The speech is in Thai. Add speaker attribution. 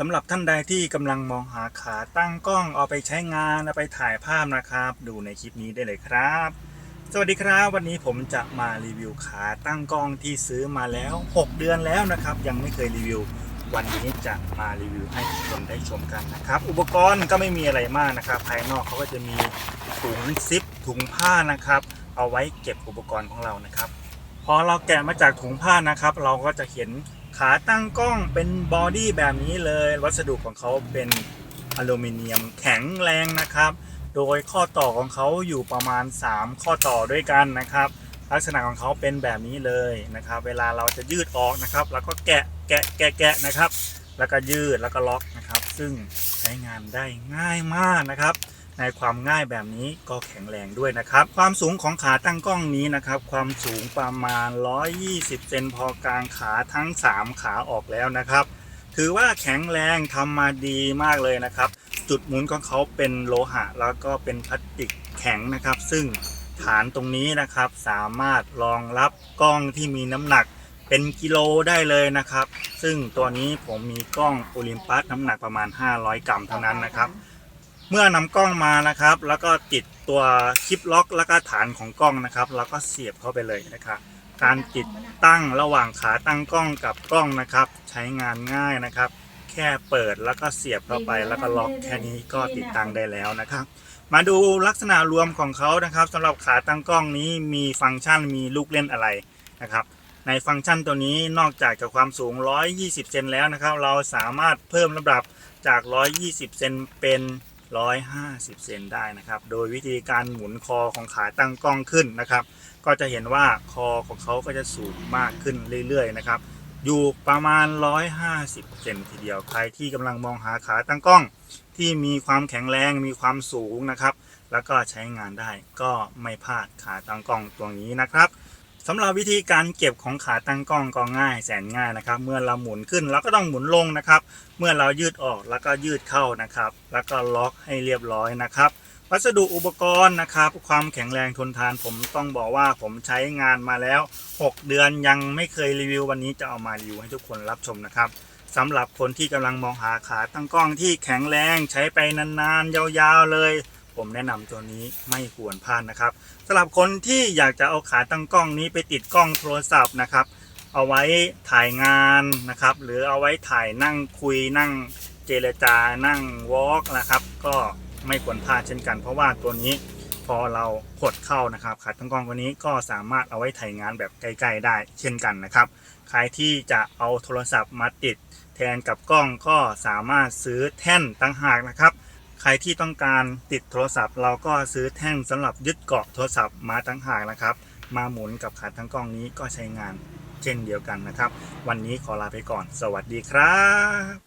Speaker 1: สำหรับท่านใดที่กำลังมองหาขาตั้งกล้องเอาไปใช้งานเอาไปถ่ายภาพนะครับ ดูในคลิปนี้ได้เลยครับ สวัสดีครับวันนี้ผมจะมารีวิวขาตั้งกล้องที่ซื้อมาแล้ว 6 เดือนแล้วนะครับ ยังไม่เคยรีวิว วันนี้จะมารีวิวให้ทุกคนได้ชมกันนะครับ อุปกรณ์ก็ไม่มีอะไรมากนะครับ ภายนอกเขาก็จะมีถุงซิปถุงผ้านะครับ เอาไว้เก็บอุปกรณ์ของเรานะครับพอเราแกะมาจากถุงผ้านะครับ เราก็จะเห็น ขาตั้งกล้องเป็นบอดี้แบบนี้เลย วัสดุของเขาเป็นอลูมิเนียมแข็งแรงนะครับ โดยข้อต่อของเขาอยู่ประมาณ 3 ข้อต่อด้วยกันนะครับ ลักษณะของเขาเป็นแบบนี้เลยนะครับ เวลาเราจะยืดออกนะครับ แล้วก็แกะแกะแกะแกะนะครับ แล้วก็ยืดแล้วก็ล็อกนะครับ ซึ่ง ช้งานได้ง่ายมากนะครับ ในความง่ายแบบนี้ก็แข็งแรงด้วยนะครับ ความสูงของขาตั้งกล้องนี้นะครับ ความสูงประมาณ 120 เซนพอกลางขาทั้ง 3 ขาออกแล้วนะครับ ถือว่าแข็งแรงทำมาดีมากเลยนะครับ จุดหมุนของเขาเป็นโลหะ แล้วก็เป็นพลาสติกแข็งนะครับ ซึ่งฐานตรงนี้นะครับสามารถรองรับกล้องที่มีน้ำหนัก เป็นกิโลได้เลยนะครับ ซึ่งตัวนี้ผมมีกล้องโอลิมปัสน้ำหนักประมาณ 500 กรัมเท่านั้นนะครับ เมื่อนำกล้องมานะครับ แล้วก็ติดตัวคลิปล็อกแล้วก็ฐานของกล้องนะครับ แล้วก็เสียบเข้าไปเลยนะครับ การติดตั้งระหว่างขาตั้งกล้องกับกล้องนะครับ ใช้งานง่ายนะครับ แค่เปิดแล้วก็เสียบเข้าไป แล้วก็ล็อกแค่นี้ก็ติดตั้งได้แล้วนะครับ มาดูลักษณะรวมของเขานะครับสำหรับขาตั้งกล้องนี้มีฟังก์ชันมีลูกเล่นอะไรนะครับ ในฟังก์ชันตัวนี้นอกจากจะความสูง 120 เซนแล้วนะครับ เราสามารถเพิ่มระดับจาก 120 เซนเป็น 150 เซนได้นะครับ โดยวิธีการหมุนคอของขาตั้งกล้องขึ้นนะครับ ก็จะเห็นว่าคอของเขาก็จะสูงมากขึ้นเรื่อยๆนะครับ อยู่ประมาณ 150 เซนทีเดียว ใครที่กำลังมองหาขาตั้งกล้อง ที่มีความแข็งแรง มีความสูงนะครับ แล้วก็ใช้งานได้ ก็ไม่พลาดขาตั้งกล้องตัวนี้นะครับ สำหรับวิธีการเก็บของขาตั้งกล้องก็ง่ายแสนง่ายนะครับ เมื่อเราหมุนขึ้นเราก็ต้องหมุนลงนะครับ เมื่อเรายืดออกแล้วก็ยืดเข้านะครับ แล้วก็ล็อกให้เรียบร้อยนะครับ วัสดุอุปกรณ์นะครับ ความแข็งแรงทนทานผมต้องบอกว่าผมใช้งานมาแล้ว 6 เดือนยังไม่เคยรีวิว วันนี้จะเอามารีวิวให้ทุกคนรับชมนะครับสำหรับคนที่กำลังมองหาขาตั้งกล้องที่แข็งแรงใช้ไปนานๆยาวๆเลย ผมแนะนำตัวนี้ไม่ควรพลาดนะครับสำหรับคนที่อยากจะเอาขาตั้งกล้องนี้ไปติดกล้องโทรศัพท์นะครับ เอาไว้ถ่ายงานนะครับ หรือเอาไว้ถ่ายนั่งคุยนั่งเจรจานั่งวอล์กนะครับ ก็ไม่ควรพลาดเช่นกัน เพราะว่าตัวนี้พอเรากดเข้านะครับขาตั้งกล้องตัวนี้ก็สามารถเอาไว้ถ่ายงานแบบใกล้ๆได้เช่นกันนะครับใครที่จะเอาโทรศัพท์มาติดแทนกับกล้องก็สามารถซื้อแท่นตั้งหากนะครับ ใครที่ต้องการติดโทรศัพท์ เราก็ซื้อแท่งสำหรับยึดเกาะโทรศัพท์มาตั้งหากนะครับ มาหมุนกับขาตั้งกล้องนี้ก็ใช้งานเช่นเดียวกันนะครับ วันนี้ขอลาไปก่อน สวัสดีครับ